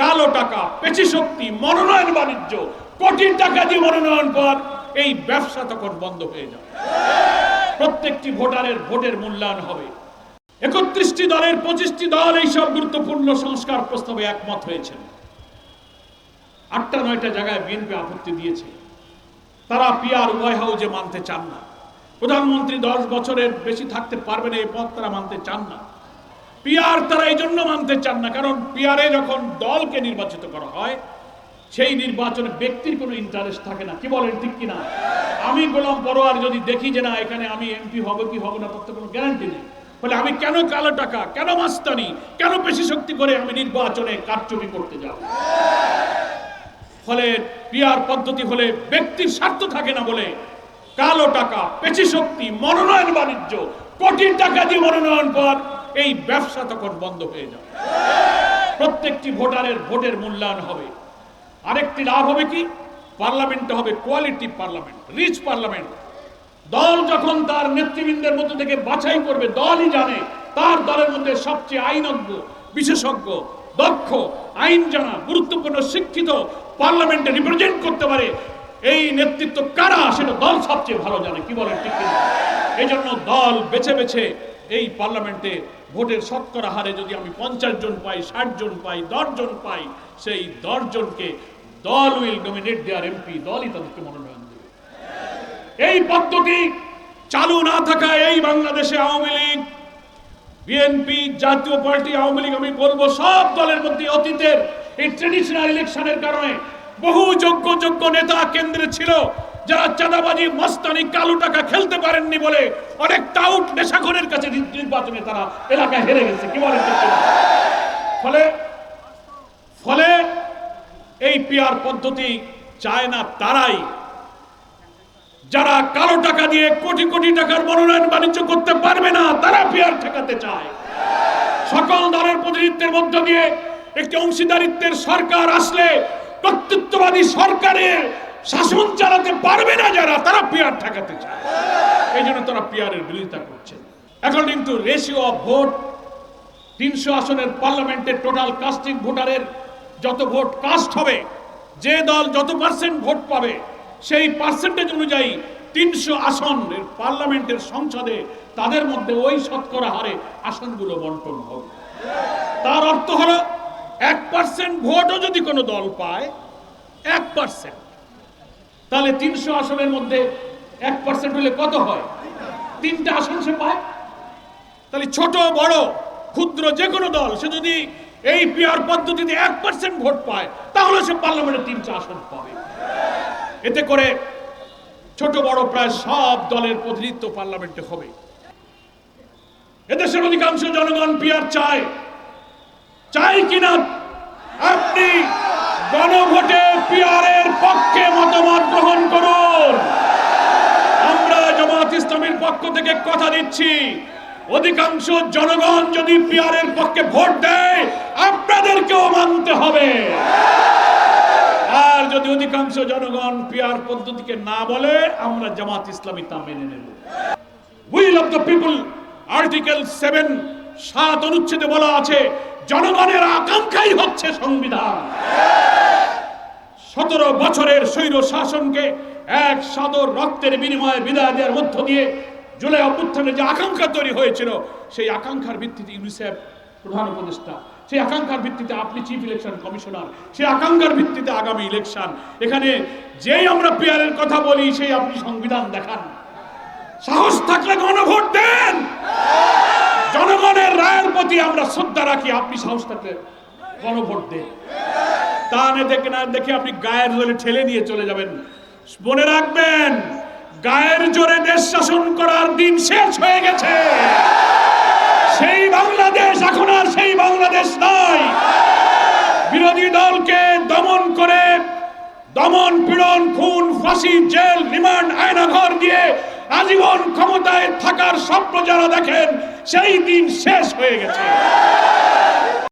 কালো টাকা, পেশি শক্তি, মনোনয়ন বাণিজ্য কোটি টাকা দিয়ে মনোনয়ন পর এই ব্যবসা তখন বন্ধ হয়ে যাবে প্রত্যেকটি ভোটারের ভোটের মূল্যায়ন হবে। একত্রিশটি দলের পঁচিশটি দল এই সব গুরুত্বপূর্ণ সংস্কার প্রস্তাবে একমত হয়েছেন। আটটা নয়টা জায়গায় বিএনপি আপত্তি দিয়েছে। তারা পিয়ার উভয় হাউজে মানতে চান না। প্রধানমন্ত্রী দশ বছরের বেশি থাকতে পারবে না, এই পথ তারা মানতে চান না। পিয়ার তারা এই জন্য মানতে চান না, কারণ পিয়ারে যখন দলকে নির্বাচিত করা হয়, সেই নির্বাচনে ব্যক্তির কোনো ইন্টারেস্ট থাকে না। কি বলেন, ঠিক কিনা? আমি গোলাম পরোয়ার যদি দেখি যে না, এখানে আমি এমপি হব কি হব না, তার তো কোনো গ্যারান্টি নেই। ফলে আমি কেন কালো টাকা, কেন মাস্তানি, কেন পেশি শক্তি করে আমি নির্বাচনে কারচুপি করতে যাব? ফলে পিয়ার পদ্ধতি হলে ব্যক্তির স্বার্থ থাকে না বলে কালো টাকা, পেশি শক্তি, মনোনয়ন বাণিজ্য, কোটি টাকা দিয়ে মনোনয়ন পর এই ব্যবসা তখন বন্ধ হয়ে যাবে। প্রত্যেকটি ভোটারের ভোটের মূল্যায়ন হবে। আরেকটি লাভ হবে কি? পার্লামেন্টে হবে কোয়ালিটি পার্লামেন্ট, রিচ পার্লামেন্ট। দল যখন তার নেতৃবৃন্দের মধ্যে থেকে বাছাই করবে, দলই জানে তার দলের মধ্যে সবচেয়ে আইনজ্ঞ, বিশেষজ্ঞ, দক্ষ আইন জানা গুরুত্বপূর্ণ, শিক্ষিত পার্লামেন্টে রিপ্রেজেন্ট করতে পারে এই নেতৃত্ব কারা সেটা দল সবচেয়ে ভালো জানে, কি বলেন ঠিক এই জন্য দল বেছে বেছে এই পার্লামেন্টে ভোটের শতকরা হারে যদি আমি পঞ্চাশ জন পাই, ষাট জন পাই, দশ জন পাই, সেই দশ জনকে দল উইল ডোমিনেট দেয়ার এমপি দলই তাদেরকে মনোনয়ন দেবে। এই পদ্ধতি চালু না থাকায় এই বাংলাদেশে আওয়ামী লীগ, বিএনপি, জাতীয় পার্টি, আওয়ামী লীগ আমি বলব, সব দলের মধ্যে অতীতের এই ট্রেডিশনাল ইলেকশনের কারণে বহু যোগ্য যোগ্য নেতা কেন্দ্রে ছিল, যারা চাঁদাবাজি, মস্তানি, কালো টাকা খেলতে পারেননি বলে অনেক টাউট নেশাখরের কাছে নির্বাচনে তারা এলাকায় হেরে গেছে। কি বলেন ফলে ফলে এই পিয়ার পদ্ধতি চায় না তারাই। যারা কালো টাকা দিয়ে কোটি কোটি টাকার মনোনয়ন বাণিজ্য করতে পারবে না, তারা পিয়ার ঠেকাতে চায়। সকল দলের প্রতিনিধিত্বের মধ্য দিয়ে একটি অংশীদারিত্বের সরকার আসলে কর্তৃত্ববাদী সরকারের শাসন চালাতে পারবে না যারা, তারা পিয়ার ঠেকাতে চায়। এই জন্য তারা পিয়ারের বিরোধিতা করছে। এখন কিন্তু রেশিও অফ ভোট তিনশো আসনের পার্লামেন্টের টোটাল কাস্টিং ভোটারের যত ভোট কাস্ট হবে, যে দল যত পার্সেন্ট ভোট পাবে, সেই পার্সেন্টেজ অনুযায়ী তিনশো আসন পার্লামেন্টের সংসদে তাদের মধ্যে ওই শতকরা হারে আসনগুলো বন্টন হবে। তার অর্থ হলো এক পার্সেন্ট ভোটও যদি কোনো দল পায়, এক পার্সেন্ট তাহলে তিনশো আসনের মধ্যে এক পার্সেন্ট হলে কত হয়? তিনটা আসন সে পায়। তাহলে ছোট, বড়, ক্ষুদ্র যে কোনো দল, সে যদি এই পিয়ার পদ্ধতিতে এক পার্সেন্ট ভোট পায়, তাহলে সে পার্লামেন্টে তিনটা আসন পাবে। এতে করে ছোট, বড় প্রায় সব দলের প্রতিনিধিত্ব পার্লামেন্টে হবে। এদেশের অধিকাংশ জনগণ পিয়ার চায়। চাই কিনা? আপনি গণভোটে পিয়ারের পক্ষে মতামত গ্রহণ করুন। আমরা জামাত ইসলামের পক্ষ থেকে কথা দিচ্ছি। অধিকাংশ জনগণ যদি পিয়ারের পক্ষে ভোট দেয়, আপনাদেরকেও মানতে হবে। আর যদি অধিকাংশ জনগণ পিয়ার পদ্ধতিকে না বলে, আমরা জামাত ইসলামী তা মেনে নেব। Will of the people article seven সাত অনুচ্ছেদে বলা আছে, জনগণের আকাঙ্ক্ষাই হচ্ছে সংবিধান। সতেরো বছরের স্বৈর শাসনকে এক সাদর রক্তের বিনিময়ে বিদায় দেওয়ার মধ্য দিয়ে জুলাই অভ্যুত্থানের যে আকাঙ্ক্ষা তৈরি হয়েছিল, সেই আকাঙ্ক্ষার ভিত্তিতে ইউনিসেফ প্রধান উপদেষ্টা, সেই আকাঙ্ক্ষার ভিত্তিতে আপনি চিফ ইলেকশন কমিশনার সেই আকাঙ্ক্ষার ভিত্তিতে আগামী ইলেকশন এখানে যেই আমরা পিয়ারের কথা বলি, সেই আপনি সংবিধান দেখান। সাহস থাকলে গণভোট দেন জনগণের রায়ের প্রতি আমরা শ্রদ্ধা রাখি, আপনি সাহস থাকলে গণভোট দেন। তা না দেখে না, দেখে আপনি গায়ের জোরে ঠেলে নিয়ে চলে যাবেন। মনে রাখবেন, গায়ের জোরে দেশ শাসন করার দিন শেষ হয়ে গেছে। সেই বাংলাদেশ এখন আর সেই বাংলাদেশ নয়। বিরোধী দলকে দমন করে দমন পীড়ন, খুন, ফাঁসি, জেল, রিমান্ড, আয়নাঘর দিয়ে আজীবন ক্ষমতায় থাকার স্বপ্ন যারা দেখেন সেই দিন শেষ হয়ে গেছে।